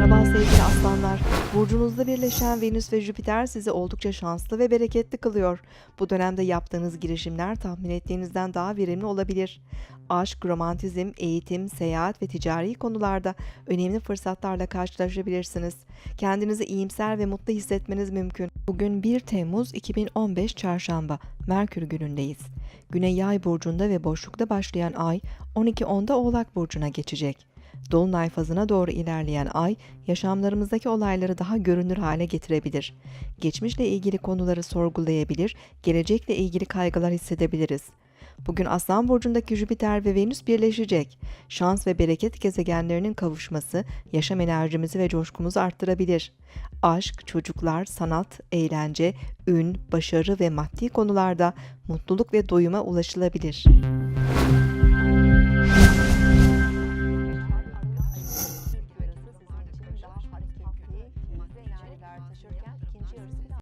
Merhaba sevgili aslanlar. Burcunuzda birleşen Venüs ve Jüpiter sizi oldukça şanslı ve bereketli kılıyor. Bu dönemde yaptığınız girişimler tahmin ettiğinizden daha verimli olabilir. Aşk, romantizm, eğitim, seyahat ve ticari konularda önemli fırsatlarla karşılaşabilirsiniz. Kendinizi iyimser ve mutlu hissetmeniz mümkün. Bugün 1 Temmuz 2015 Çarşamba, Merkür günündeyiz. Güney Yay burcunda ve boşlukta başlayan ay 12.10'da Oğlak burcuna geçecek. Dolunay fazına doğru ilerleyen ay, yaşamlarımızdaki olayları daha görünür hale getirebilir. Geçmişle ilgili konuları sorgulayabilir, gelecekle ilgili kaygılar hissedebiliriz. Bugün Aslan burcundaki Jüpiter ve Venüs birleşecek. Şans ve bereket gezegenlerinin kavuşması yaşam enerjimizi ve coşkumuzu arttırabilir. Aşk, çocuklar, sanat, eğlence, ün, başarı ve maddi konularda mutluluk ve doyuma ulaşılabilir. tartışırken ikinci yarısında